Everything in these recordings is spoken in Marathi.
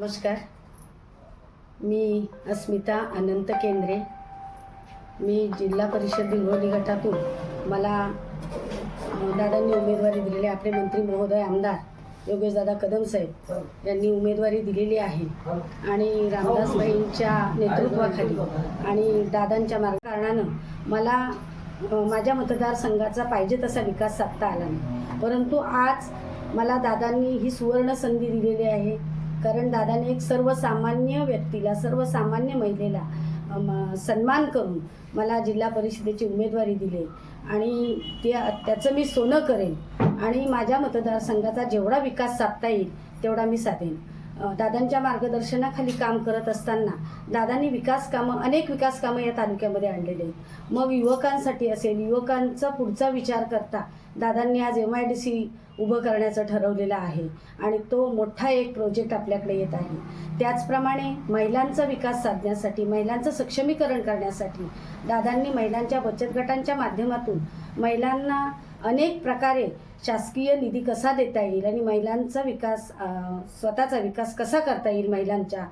नमस्कार. मी अस्मिता अनंत केंद्रे. मी जिल्हा परिषद हिंगोली गटातून. मला दादांनी उमेदवारी दिलेली आहे. आपले मंत्री महोदय आमदार योगेशदादा कदम साहेब यांनी उमेदवारी दिलेली आहे. आणि रामदासबाईंच्या नेतृत्वाखाली आणि दादांच्या मार्गकारणानं मला माझ्या मतदारसंघाचा पाहिजे तसा विकास साधता आला नाही. परंतु आज मला दादांनी ही सुवर्ण संधी दिलेली आहे. कारण दादाने एक सर्वसामान्य व्यक्तीला सर्वसामान्य महिलेला सन्मान करून मला जिल्हा परिषदेची उमेदवारी दिली. आणि ते त्याचं मी सोनं करेन आणि माझ्या मतदारसंघाचा जेवढा विकास साधता येईल तेवढा मी साधेन. दादांच्या मार्गदर्शनाखाली काम करत असताना दादांनी विकास कामं अनेक विकास कामं या तालुक्यामध्ये आणलेले आहेत. मग युवकांसाठी असेल युवकांचा पुढचा विचार करता दादांनी आज एम आय डी सी उभं करण्याचं ठरवलेलं आहे आणि तो मोठा एक प्रोजेक्ट आपल्याकडे येत आहे. त्याचप्रमाणे महिलांचा विकास साधण्यासाठी महिलांचं सक्षमीकरण करण्यासाठी दादांनी महिलांच्या बचत गटांच्या माध्यमातून महिलांना अनेक प्रकारे शासकीय निधी कसा देता येईल आणि महिलांचा विकास स्वतःचा विकास कसा करता येईल महिलांच्या?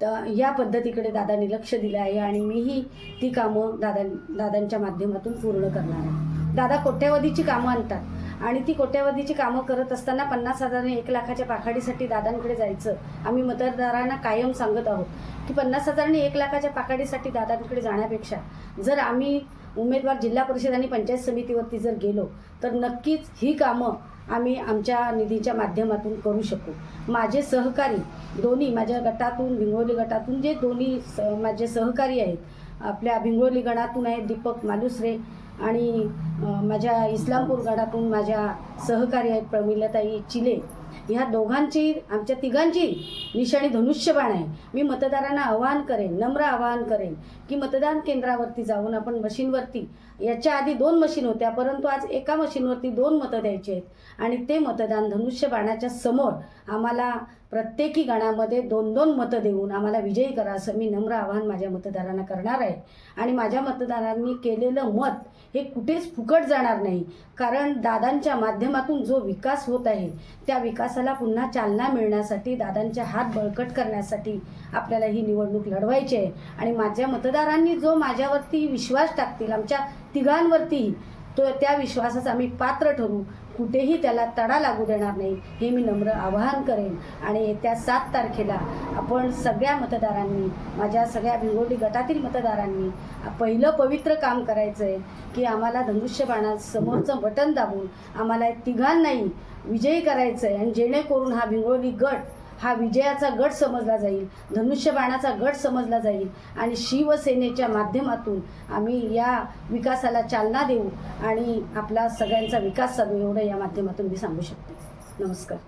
तर या पद्धतीकडे दादांनी लक्ष दिलं आहे आणि मीही ती कामं दादा दादांच्या माध्यमातून पूर्ण करणार आहे. दादा कोट्यावधीची कामं आणतात. आणि ती कोट्यावधीची कामं करत असताना पन्नास हजार आणि एक लाखाच्या पाखाडीसाठी दादांकडे जायचं. आम्ही मतदारांना कायम सांगत आहोत की पन्नास हजार आणि एक लाखाच्या पाखाडीसाठी दादांकडे जाण्यापेक्षा जर आम्ही उमेदवार जिल्हा परिषद आणि पंचायत समितीवरती जर गेलो तर नक्कीच ही कामं आम्ही आमच्या निधीच्या माध्यमातून करू शकू. माझे सहकारी दोन्ही माझ्या गटातून भिंगोली गटातून जे दोन्ही स माझे सहकारी आहेत आपल्या भिंगोली गणातून आहेत दीपक मालुसरे आणि माझ्या इस्लामपूर गडातून माझ्या सहकारी आहेत प्रमिलताई चिले. ह्या दोघांची आमच्या तिघांची निशाणी धनुष्यबाण आहे. मी मतदारांना आवाहन करेन नम्र आवाहन करेन. की मतदान केंद्रावरती जाऊन आपण मशीनवरती याच्या आधी दोन मशीन होत्या परंतु आज एका मशीनवरती दोन मतं द्यायची आहेत. आणि ते मतदान धनुष्य बाणाच्या समोर आम्हाला प्रत्येकी गणामध्ये दोन दोन मतं देऊन आम्हाला विजयी करा असं मी नम्र आवाहन माझ्या मतदारांना करणार आहे. आणि माझ्या मतदारांनी केलेलं मत हे कुठेच फुकट जाणार नाही. कारण दादांच्या माध्यमातून जो विकास होत आहे त्या विकासाला पुन्हा चालना मिळण्यासाठी दादांचे हात बळकट करण्यासाठी आपल्याला ही निवडणूक लढवायची आहे. आणि माझ्या मतदारांनी जो माझ्यावरती विश्वास टाकतील आमच्या तिघांवरतीही तो त्या विश्वासाचा आम्ही पात्र ठरू कुठेही त्याला तडा लागू देणार नाही हे मी नम्र आवाहन करेन. आणि येत्या सात तारखेला आपण सगळ्या मतदारांनी माझ्या सगळ्या भिंगोली गटातील मतदारांनी पहिलं पवित्र काम करायचं आहे की आम्हाला धनुष्यबाणा समोरचं बटन दाबून आम्हाला तिघांनाही विजयी करायचं आहे आणि जेणेकरून हा भिंगोली गट हा विजयाचा गट समजला जाईल धनुष्यबाणाचा गट समजला जाईल आणि शिवसेनेच्या माध्यमातून आम्ही या विकासाला चालना देऊ आणि आपला सगळ्यांचा विकास साधू एवढं या माध्यमातून मी सांगू शकते. नमस्कार.